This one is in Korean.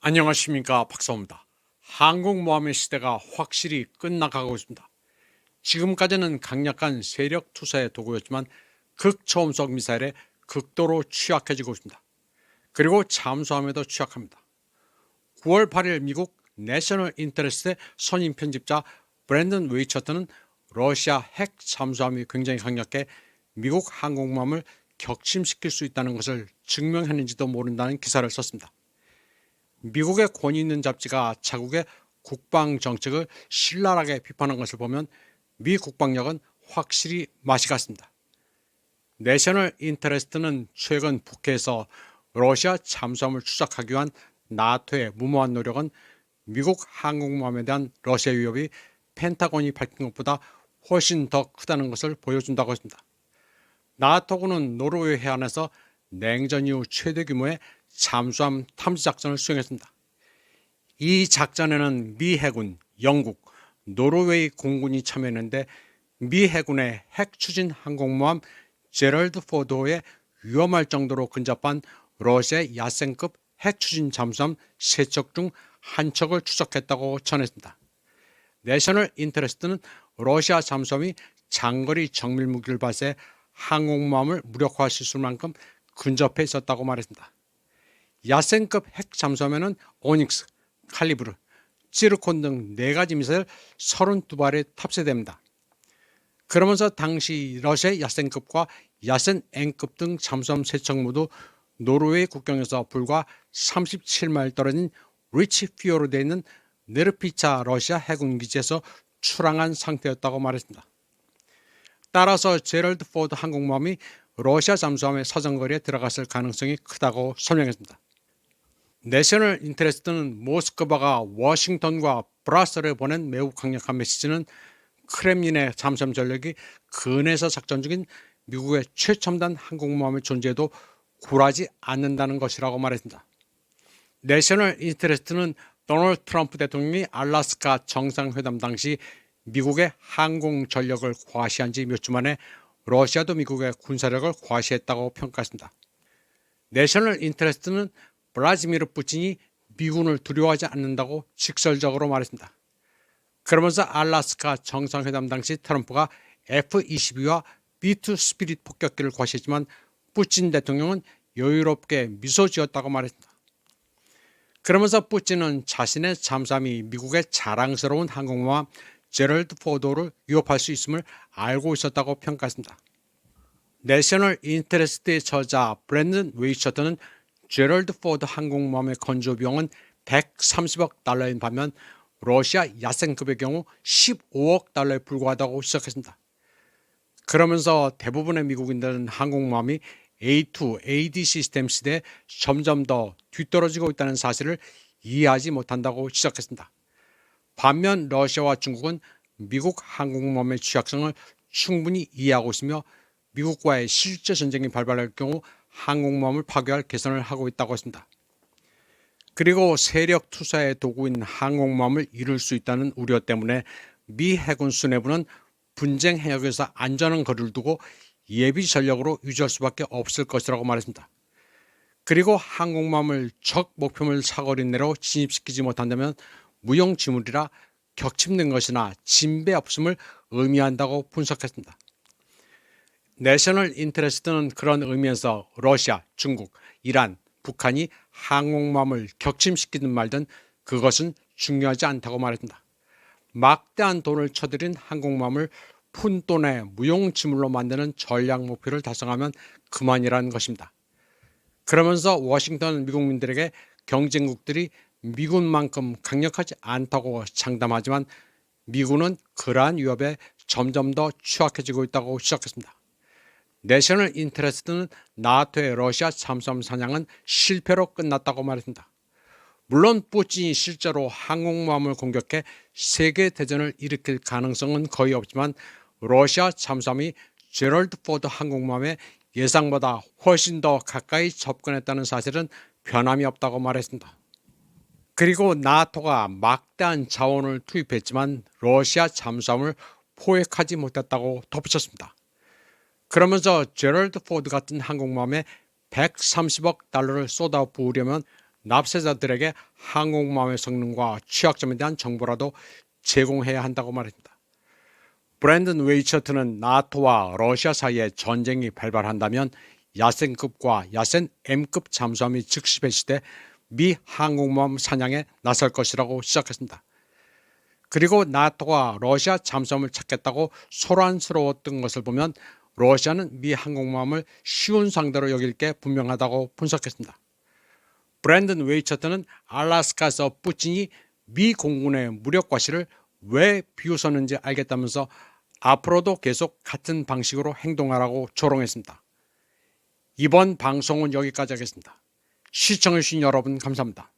안녕하십니까 박사입니다. 항공모함의 시대가 확실히 끝나가고 있습니다. 지금까지는 강력한 세력 투사의 도구였지만 극초음속 미사일에 극도로 취약해지고 있습니다. 그리고 잠수함에도 취약합니다. 9월 8일 미국 내셔널 인터레스트의 선임 편집자 브랜든 웨이처트는 러시아 핵 잠수함이 굉장히 강력해 미국 항공모함을 격침시킬 수 있다는 것을 증명했는지도 모른다는 기사를 썼습니다. 미국의 권위 있는 잡지가 자국의 국방 정책을 신랄하게 비판한 것을 보면 미 국방력은 확실히 맛이 갔습니다. 내셔널 인터레스트는 최근 북해에서 러시아 잠수함을 추적하기 위한 나토의 무모한 노력은 미국 항공모함에 대한 러시아 위협이 펜타곤이 밝힌 것보다 훨씬 더 크다는 것을 보여준다고 했습니다. 나토군은 노르웨이 해안에서 냉전 이후 최대 규모의 잠수함 탐지 작전을 수행했습니다. 이 작전에는 미 해군, 영국, 노르웨이 공군이 참여했는데 미 해군의 핵 추진 항공모함 제럴드 포도에 위험할 정도로 근접한 러시아의 야생급 핵 추진 잠수함 세 척 중 한 척을 추적했다고 전했습니다. 내셔널 인터레스트는 러시아 잠수함이 장거리 정밀 무기를 발사해 항공모함을 있을 만큼 근접해 있었다고 말했습니다. 야생급 핵 잠수함에는 오닉스, 칼리브르, 찌르콘 등 네 가지 미사일 32발이 탑재됩니다. 그러면서 당시 러시아 야생급과 야센 N급 등 잠수함 세척 모두 노르웨이 국경에서 불과 37마일 떨어진 리치 피오르에 있는 네르피차 러시아 해군 기지에서 출항한 상태였다고 말했습니다. 따라서 제럴드 포드 항공모함이 러시아 잠수함의 사정거리에 들어갔을 가능성이 크다고 설명했습니다. 내셔널 인터레스트는 모스크바가 워싱턴과 브라셀에 보낸 매우 강력한 메시지는 크렘린의 잠수함 전력이 근해에서 작전 중인 미국의 최첨단 항공모함의 존재도 굴하지 않는다는 것이라고 말했습니다. 내셔널 인터레스트는 도널드 트럼프 대통령이 알라스카 정상회담 당시 미국의 항공 전력을 과시한 지 몇 주 만에 러시아도 미국의 군사력을 과시했다고 평가했습니다. 내셔널 인터레스트는 블라지미르 푸틴이 미군을 두려워하지 않는다고 직설적으로 말했습니다. 그러면서 알라스카 정상회담 당시 트럼프가 F-22와 B-2 스피릿 폭격기를 과시했지만 푸틴 대통령은 여유롭게 미소 지었다고 말했습니다. 그러면서 푸틴은 자신의 잠수함이 미국의 자랑스러운 항공모함 제럴드 포도를 위협할 수 있음을 알고 있었다고 평가했습니다. 내셔널 인터레스트의 저자 브랜든 웨이셔터는 제럴드 포드 항공모함의 건조 비용은 130억 달러인 반면 러시아 야생급의 경우 15억 달러에 불과하다고 시작했습니다. 그러면서 대부분의 미국인들은 항공모함이 A2, AD 시스템 시대에 점점 더 뒤떨어지고 있다는 사실을 이해하지 못한다고 지적했습니다. 반면 러시아와 중국은 미국 항공모함의 취약성을 충분히 이해하고 있으며 미국과의 실제 전쟁이 발발할 경우 항공모함을 파괴할 개선을 하고 있다고 했습니다. 그리고 세력 투사의 도구인 항공모함을 잃을 수 있다는 우려 때문에 미 해군 수뇌부는 분쟁 해역에서 안전한 거리를 두고 예비 전력으로 유지할 수밖에 없을 것이라고 말했습니다. 그리고 항공모함을 적 목표물 사거리 내로 진입시키지 못한다면 무용 지물이라 격침된 것이나 진배 없음을 의미한다고 분석했습니다. 내셔널 인터레스트는 그런 의미에서 러시아, 중국, 이란, 북한이 항공모함을 격침시키든 말든 그것은 중요하지 않다고 말했습니다. 막대한 돈을 쳐들인 항공모함을 푼돈의 무용지물로 만드는 전략 목표를 달성하면 그만이라는 것입니다. 그러면서 워싱턴 미국민들에게 경쟁국들이 미군만큼 강력하지 않다고 장담하지만 미군은 그러한 위협에 점점 더 취약해지고 있다고 시작했습니다. 내셔널 인터레스트는 나토의 러시아 잠수함 사냥은 실패로 끝났다고 말했습니다. 물론 푸틴이 실제로 항공모함을 공격해 세계 대전을 일으킬 가능성은 거의 없지만 러시아 잠수함이 제럴드 포드 항공모함에 예상보다 훨씬 더 가까이 접근했다는 사실은 변함이 없다고 말했습니다. 그리고 나토가 막대한 자원을 투입했지만 러시아 잠수함을 포획하지 못했다고 덧붙였습니다. 그러면서 제럴드 포드 같은 항공모함에 130억 달러를 쏟아 부으려면 납세자들에게 항공모함의 성능과 취약점에 대한 정보라도 제공해야 한다고 말했습니다. 브랜든 웨이처트는 나토와 러시아 사이에 전쟁이 발발한다면 야센급과 야센 M급 잠수함이 즉시 배치돼 미 항공모함 사냥에 나설 것이라고 시작했습니다. 그리고 나토가 러시아 잠수함을 찾겠다고 소란스러웠던 것을 보면 러시아는 미 항공모함을 쉬운 상대로 여길 게 분명하다고 분석했습니다. 브랜든 웨이처트는 알라스카에서 뿌틴이 미 공군의 무력 과시를 왜 비웃었는지 알겠다면서 앞으로도 계속 같은 방식으로 행동하라고 조롱했습니다. 이번 방송은 여기까지 하겠습니다. 시청해주신 여러분 감사합니다.